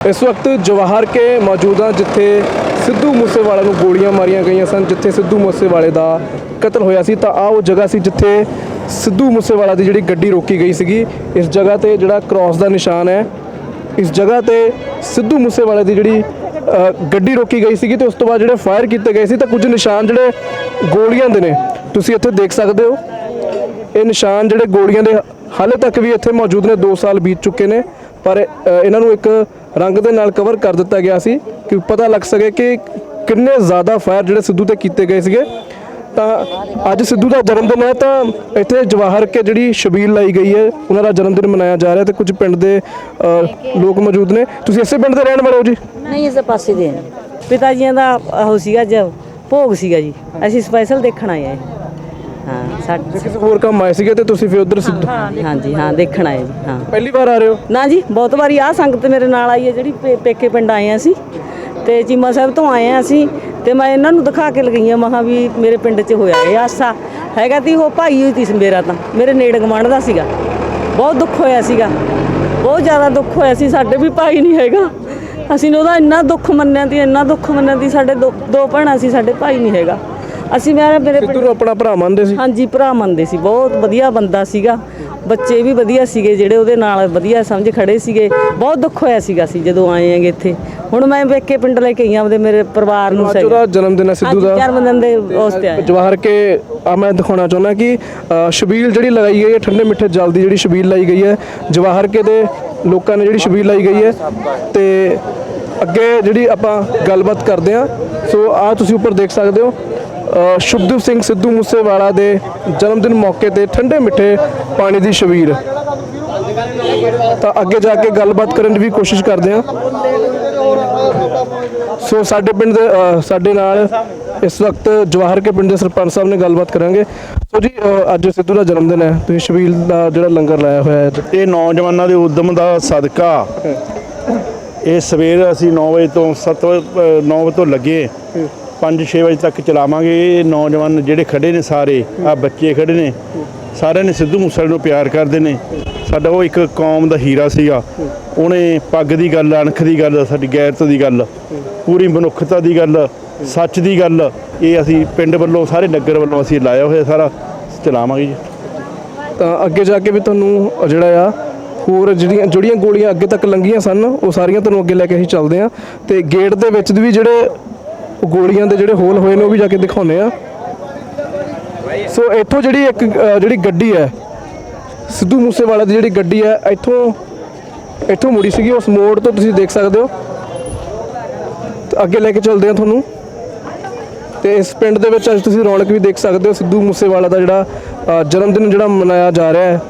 ਇਸ ਵਕਤ ਜਵਾਹਰ ਕੇ ਮੌਜੂਦ ਹਾਂ, ਜਿੱਥੇ ਸਿੱਧੂ ਮੂਸੇਵਾਲਾ ਨੂੰ ਗੋਲੀਆਂ ਮਾਰੀਆਂ ਗਈਆਂ ਸਨ, ਜਿੱਥੇ ਸਿੱਧੂ ਮੂਸੇਵਾਲੇ ਦਾ ਕਤਲ ਹੋਇਆ ਸੀ। ਤਾਂ ਆ ਉਹ ਜਗ੍ਹਾ ਸੀ ਜਿੱਥੇ ਸਿੱਧੂ ਮੂਸੇਵਾਲਾ ਦੀ ਜਿਹੜੀ ਗੱਡੀ ਰੋਕੀ ਗਈ ਸੀਗੀ। ਇਸ ਜਗ੍ਹਾ ਤੇ ਜਿਹੜਾ ਕ੍ਰਾਸ ਦਾ ਨਿਸ਼ਾਨ ਹੈ, ਇਸ ਜਗ੍ਹਾ ਤੇ ਸਿੱਧੂ ਮੂਸੇਵਾਲੇ ਦੀ ਜਿਹੜੀ ਗੱਡੀ ਰੋਕੀ ਗਈ ਸੀਗੀ ਤੇ ਉਸ ਤੋਂ ਬਾਅਦ ਜਿਹੜੇ ਫਾਇਰ ਕੀਤੇ ਗਏ ਸੀ ਤਾਂ ਕੁਝ ਨਿਸ਼ਾਨ ਜਿਹੜੇ ਗੋਲੀਆਂ ਦੇ ਨੇ, ਤੁਸੀਂ ਇੱਥੇ ਦੇਖ ਸਕਦੇ ਹੋ। ਇਹ ਨਿਸ਼ਾਨ ਜਿਹੜੇ ਗੋਲੀਆਂ ਦੇ ਹਾਲੇ ਤੱਕ ਵੀ ਇੱਥੇ ਮੌਜੂਦ ਨੇ 2 ਸਾਲ ਬੀਤ ਚੁੱਕੇ ਨੇ। ਪਰ ਇਹਨਾਂ ਨੂੰ ਇੱਕ ਰੰਗ ਦੇ ਨਾਲ ਕਵਰ ਕਰ ਦਿੱਤਾ ਗਿਆ ਸੀ ਕਿ ਪਤਾ ਲੱਗ ਸਕੇ ਕਿ ਕਿੰਨੇ ਜ਼ਿਆਦਾ ਫਾਇਰ ਜਿਹੜੇ ਸਿੱਧੂ ਤੇ ਕੀਤੇ ਗਏ ਸੀਗੇ। ਤਾਂ ਅੱਜ ਸਿੱਧੂ ਦਾ ਜਨਮ ਦਿਨ ਹੈ ਤਾਂ ਇੱਥੇ ਜਵਾਹਰ ਕੇ ਜਿਹੜੀ ਸ਼ਬੀਲ ਲਾਈ ਗਈ ਹੈ, ਉਹਨਾਂ ਦਾ ਜਨਮ ਦਿਨ ਮਨਾਇਆ ਜਾ ਰਿਹਾ ਤੇ ਕੁਝ ਪਿੰਡ ਦੇ ਲੋਕ ਮੌਜੂਦ ਨੇ। ਤੁਸੀਂ ਇਸੇ ਪਿੰਡ ਦੇ ਰਹਿਣ ਵਾਲੇ ਹੋ ਜੀ? ਨਹੀਂ ਇਸੇ ਪਾਸੇ ਦੇ ਪਿਤਾ ਜੀਆਂ ਦਾ ਉਹ ਸੀਗਾ ਜ, ਭੋਗ ਸੀਗਾ ਜੀ। ਅਸੀਂ ਸਪੈਸ਼ਲ ਦੇਖਣ ਆਏ ਹਾਂ ਹਾਂ ਸਾਡੇ ਕਿਸੇ ਹੋਰ ਕੰਮ ਆਏ ਸੀਗੇ ਤੇ ਤੁਸੀਂ ਫਿਰ ਉਧਰ ਸਿੱਧੂ ਹਾਂਜੀ ਹਾਂ ਦੇਖਣ ਆਏ ਜੀ ਹਾਂ। ਪਹਿਲੀ ਵਾਰ ਆ ਰਹੇ ਹੋ? ਨਾ ਜੀ ਬਹੁਤ ਵਾਰੀ ਆ ਸੰਗਤ ਮੇਰੇ ਨਾਲ ਆਈ ਹੈ ਜਿਹੜੀ ਪੇ- ਪੇਕੇ ਪਿੰਡ ਆਏ ਆ ਅਸੀਂ। ਤੇ ਚੀਮਾ ਸਾਹਿਬ ਤੋਂ ਆਏ ਆ ਅਸੀਂ ਤੇ ਮੈਂ ਇਹਨਾਂ ਨੂੰ ਦਿਖਾ ਕੇ ਲਗਾਈਆਂ ਮਹਾ ਵੀ ਮੇਰੇ ਪਿੰਡ 'ਚ ਹੋਇਆ ਇਹ ਹਾਸਾ ਹੈਗਾ ਤੀ ਉਹ ਭਾਈ ਹੋਈ ਤੀ ਮੇਰਾ ਤਾਂ ਮੇਰੇ ਨੇੜੇ ਗਵਾਂਢ ਦਾ ਸੀਗਾ। ਬਹੁਤ ਦੁੱਖ ਹੋਇਆ ਸੀਗਾ। ਬਹੁਤ ਜ਼ਿਆਦਾ ਦੁੱਖ ਹੋਇਆ ਸੀ ਸਾਡੇ ਵੀ ਭਾਈ ਨਹੀਂ ਹੈਗਾ। ਅਸੀਂ ਉਹਦਾ ਇੰਨਾ ਦੁੱਖ ਮੰਨਿਆ ਤੀ ਇੰਨਾ ਦੁੱਖ ਮੰਨਿਆ ਤੀ ਸਾਡੇ ਦੋ ਦੋ ਭੈਣਾਂ ਸੀ ਸਾਡੇ ਭਾਈ ਨਹੀਂ ਹੈਗਾ। ਅਸੀਂ ਮੇਰੇ ਮੇਰੇ ਸਿੱਧੂ ਨੂੰ ਆਪਣਾ ਭਰਾ ਮੰਨਦੇ ਸੀ? ਹਾਂਜੀ ਭਰਾ ਮੰਨਦੇ ਸੀ। ਬਹੁਤ ਵਧੀਆ ਬੰਦਾ ਸੀਗਾ। ਬੱਚੇ ਵੀ ਵਧੀਆ ਸੀਗੇ ਜਿਹੜੇ ਉਹਦੇ ਨਾਲ ਵਧੀਆ ਸਮਝ ਖੜੇ ਸੀਗੇ। ਬਹੁਤ ਦੁੱਖ ਹੋਇਆ ਸੀਗਾ ਸੀ ਜਦੋਂ ਆਏ ਆਂਗੇ ਇੱਥੇ। ਹੁਣ ਮੈਂ ਵੇਖੇ ਪਿੰਡ ਲੈ ਕੇ ਆਈਆਂ ਆਪਦੇ ਮੇਰੇ ਪਰਿਵਾਰ ਨੂੰ ਸਹੀ ਉਹਦਾ ਜਨਮ ਦਿਨ ਹੈ ਸਿੱਧੂ ਦਾ। ਜਨਮ ਦਿਨ ਦੇ ਉਸ ਤੇ ਆਏ ਜਵਾਹਰ ਕੇ ਆ ਮੈਂ ਦਿਖਾਉਣਾ ਚਾਹੁੰਦਾ ਕਿ ਸ਼ਬੀਲ ਜਿਹੜੀ ਲਗਾਈ ਗਈ ਹੈ ਠੰਡੇ ਮਿੱਠੇ ਜਲ ਦੀ ਜਿਹੜੀ ਸ਼ਬੀਲ ਲਾਈ ਗਈ ਹੈ ਜਵਾਹਰ ਕੇ ਦੇ ਲੋਕਾਂ ਨੇ ਜਿਹੜੀ ਸ਼ਬੀਲ ਲਾਈ ਗਈ ਹੈ ਤੇ ਅੱਗੇ ਜਿਹੜੀ ਆਪਾਂ ਗੱਲਬਾਤ ਕਰਦੇ ਹਾਂ ਸੋ ਆ ਤੁਸੀਂ ਉੱਪਰ ਦੇਖ ਸਕਦੇ ਹੋ। ਸ਼ੁਭਦੀਪ ਸਿੰਘ ਸਿੱਧੂ ਮੂਸੇਵਾਲਾ ਦੇ ਜਨਮ ਦਿਨ ਮੌਕੇ ਤੇ ਠੰਡੇ ਮਿੱਠੇ ਪਾਣੀ ਦੀ ਸ਼ਬੀਰ। ਤਾਂ ਅੱਗੇ ਜਾ ਕੇ ਗੱਲਬਾਤ ਕਰਨ ਦੀ ਵੀ ਕੋਸ਼ਿਸ਼ ਕਰਦੇ ਹਾਂ। ਸੋ ਸਾਡੇ ਪਿੰਡ ਦੇ ਸਾਡੇ ਨਾਲ ਇਸ ਵਕਤ ਜਵਾਹਰ ਕੇ ਪਿੰਡ ਦੇ ਸਰਪੰਚ ਸਾਹਿਬ ਨੇ ਗੱਲਬਾਤ ਕਰਾਂਗੇ। ਸੋ ਜੀ ਅੱਜ ਸਿੱਧੂ ਦਾ ਜਨਮ ਦਿਨ ਹੈ। ਤੁਸੀਂ ਸ਼ਬੀਲ ਦਾ ਜਿਹੜਾ ਲੰਗਰ ਲਾਇਆ ਹੋਇਆ ਹੈ। ਇਹ ਨੌਜਵਾਨਾਂ ਦੇ ਉਦਮ ਦਾ ਸਦਕਾ। ਇਹ ਸਵੇਰ ਅਸੀਂ 9 ਵਜੇ ਤੋਂ 7 9 ਵਜੇ ਤੋਂ ਲੱਗੇ। 5-6 ਵਜੇ ਤੱਕ ਚਲਾਵਾਂਗੇ। ਇਹ ਨੌਜਵਾਨ ਜਿਹੜੇ ਖੜੇ ਨੇ ਸਾਰੇ ਆ ਬੱਚੇ ਖੜੇ ਨੇ, ਸਾਰਿਆਂ ਨੇ ਸਿੱਧੂ ਮੂਸੇਵਾਲੇ ਨੂੰ ਪਿਆਰ ਕਰਦੇ ਨੇ। ਸਾਡਾ ਉਹ ਇੱਕ ਕੌਮ ਦਾ ਹੀਰਾ ਸੀਗਾ। ਉਹਨੇ ਪੱਗ ਦੀ ਗੱਲ, ਅਣਖ ਦੀ ਗੱਲ, ਸਾਡੀ ਗੈਰਤ ਦੀ ਗੱਲ, ਪੂਰੀ ਮਨੁੱਖਤਾ ਦੀ ਗੱਲ, ਸੱਚ ਦੀ ਗੱਲ, ਇਹ ਅਸੀਂ ਪਿੰਡ ਵੱਲੋਂ, ਸਾਰੇ ਨਗਰ ਵੱਲੋਂ ਅਸੀਂ ਲਾਇਆ ਹੋਇਆ ਸਾਰਾ, ਚਲਾਵਾਂਗੇ ਜੀ। ਤਾਂ ਅੱਗੇ ਜਾ ਕੇ ਵੀ ਤੁਹਾਨੂੰ ਜਿਹੜਾ ਆ, ਹੋਰ ਜਿਹੜੀਆਂ ਜਿਹੜੀਆਂ ਗੋਲੀਆਂ ਅੱਗੇ ਤੱਕ ਲੰਘੀਆਂ ਸਨ, ਉਹ ਸਾਰੀਆਂ ਤੁਹਾਨੂੰ ਅੱਗੇ ਲੈ ਕੇ ਅਸੀਂ ਚੱਲਦੇ ਹਾਂ। ਤੇ ਗੇਟ ਦੇ ਵਿੱਚ ਵੀ ਜਿਹੜੇ ਉਹ ਗੋਲੀਆਂ ਦੇ ਜਿਹੜੇ ਹੋਲ ਹੋਏ ਨੇ, ਉਹ ਵੀ ਜਾ ਕੇ ਦਿਖਾਉਨੇ ਆ ਸੋ ਇੱਥੋਂ ਜਿਹੜੀ ਇੱਕ ਜਿਹੜੀ ਗੱਡੀ ਹੈ, ਸਿੱਧੂ ਮੂਸੇਵਾਲਾ ਦੀ ਜਿਹੜੀ ਗੱਡੀ ਹੈ, ਇੱਥੋਂ ਇੱਥੋਂ ਮੁੜੀ ਸੀਗੀ। ਉਸ ਮੋੜ ਤੋਂ ਤੁਸੀਂ ਦੇਖ ਸਕਦੇ ਹੋ। ਅੱਗੇ ਲੈ ਕੇ ਚੱਲਦੇ ਹਾਂ ਤੁਹਾਨੂੰ। ਤੇ ਇਸ ਪਿੰਡ ਦੇ ਵਿੱਚ ਅੱਜ ਤੁਸੀਂ ਰੌਣਕ ਵੀ ਦੇਖ ਸਕਦੇ ਹੋ। ਸਿੱਧੂ ਮੂਸੇਵਾਲਾ ਦਾ ਜਿਹੜਾ ਜਨਮ ਦਿਨ ਜਿਹੜਾ ਮਨਾਇਆ ਜਾ ਰਿਹਾ ਹੈ।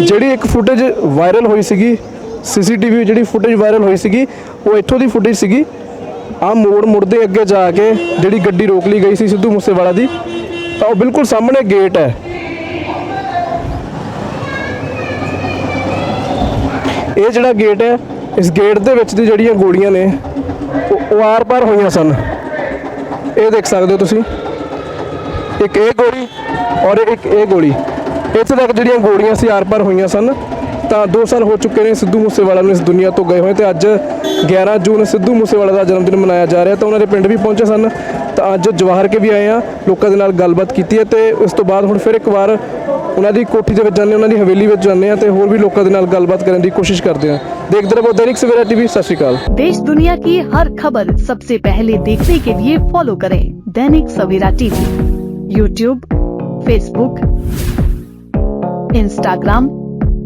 ਜਿਹੜੀ ਇੱਕ ਫੁਟੇਜ ਵਾਇਰਲ ਹੋਈ ਸੀਗੀ ਸੀਸੀਟੀਵੀ ਜਿਹੜੀ ਫੁਟੇਜ ਵਾਇਰਲ ਹੋਈ ਸੀਗੀ, ਉਹ ਇੱਥੋਂ ਦੀ ਫੁਟੇਜ ਸੀਗੀ। ਆ ਮੋੜ ਮੁੜਦੇ ਅੱਗੇ ਜਾ ਕੇ ਜਿਹੜੀ ਗੱਡੀ ਰੋਕ ਲਈ ਗਈ ਸੀ ਸਿੱਧੂ ਮੂਸੇਵਾਲਾ ਦੀ, ਤਾਂ ਉਹ ਬਿਲਕੁਲ ਸਾਹਮਣੇ ਗੇਟ ਹੈ। ਇਹ ਜਿਹੜਾ ਗੇਟ ਹੈ, ਇਸ ਗੇਟ ਦੇ ਵਿੱਚ ਦੀ ਜਿਹੜੀਆਂ ਗੋਲੀਆਂ ਨੇ, ਉਹ- ਉਹ ਆਰ-ਪਾਰ ਹੋਈਆਂ ਸਨ। ਇਹ ਦੇਖ ਸਕਦੇ ਹੋ ਤੁਸੀਂ। ਇੱਕ ਇਹ ਗੋਲੀ ਔਰ ਇੱਕ ਇਹ ਗੋਲੀ। ਇੱਥੇ ਤੱਕ ਜਿਹੜੀਆਂ ਗੋਲੀਆਂ ਸੀ ਆਰ-ਪਾਰ ਹੋਈਆਂ ਸਨ ਤਾਂ 2 ਸਾਲ ਹੋ ਚੁੱਕੇ ਨੇ ਸਿੱਧੂ ਮੂਸੇਵਾਲਾ ਨੂੰ ਇਸ ਦੁਨੀਆ ਤੋਂ ਗਏ ਹੋਏ ਤੇ ਅੱਜ 11 ਜੂਨ ਸਿੱਧੂ ਮੂਸੇਵਾਲਾ ਦਾ ਜਨਮ ਦਿਨ ਮਨਾਇਆ ਜਾ ਰਿਹਾ ਤਾਂ ਉਹਨਾਂ ਦੇ ਪਿੰਡ ਵੀ ਪਹੁੰਚੇ ਸਨ ਤਾਂ ਅੱਜ ਜਵਾਹਰ ਕੇ ਵੀ ਆਏ ਆ ਲੋਕਾਂ ਦੇ ਨਾਲ ਗੱਲਬਾਤ ਕੀਤੀ ਹੈ ਤੇ ਉਸ ਤੋਂ ਬਾਅਦ ਹੁਣ ਫਿਰ ਇੱਕ ਵਾਰ ਉਹਨਾਂ ਦੀ ਕੋਠੀ ਦੇ ਵਿੱਚ ਜਾਂਦੇ ਉਹਨਾਂ ਦੀ ਹਵੇਲੀ ਵਿੱਚ ਜਾਂਦੇ ਆ ਤੇ ਹੋਰ ਵੀ ਲੋਕਾਂ ਦੇ ਨਾਲ ਗੱਲਬਾਤ ਕਰਨ ਦੀ ਕੋਸ਼ਿਸ਼ ਕਰਦੇ ਆ ਦੇਖਦੇ ਰਹੋ ਦੈਨਿਕ ਸਵੇਰਾ ਟੀਵੀ ਸਤਿ ਸ਼੍ਰੀ ਅਕਾਲ देश दुनिया की हर खबर सबसे पहले देखने के लिए फॉलो करें Dainik Savera TV YouTube Facebook Instagram